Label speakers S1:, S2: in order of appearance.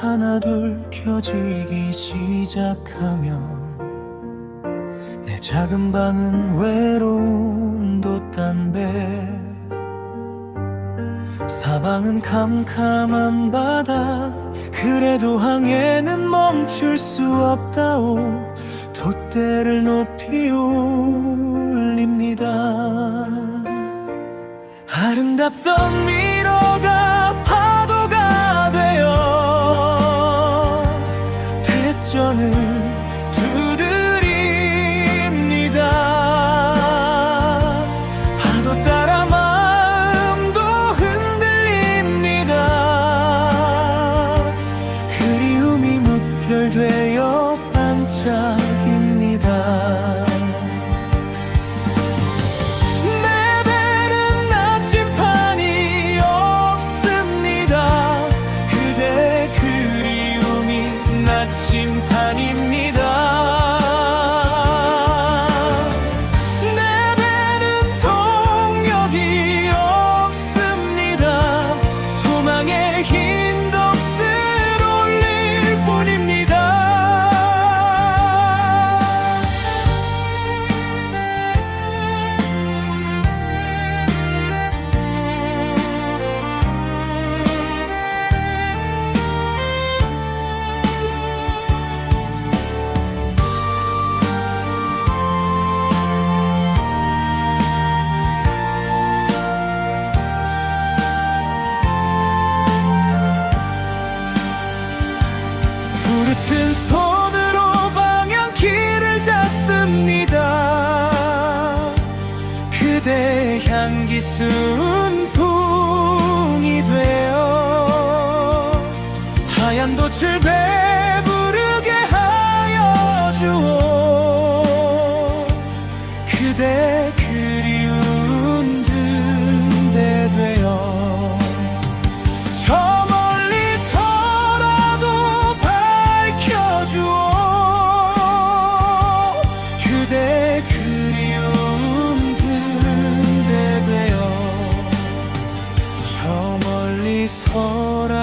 S1: 하나둘 켜지기 시작하면 내 작은 방은 외로운 돛담배. 사방은 kamkam한 바다. 그래도 항해는 멈출 수 없다오. 돛대를 높이 올립니다. 아름답던 退 향기 순풍이 되어 하얀 돛을 배 what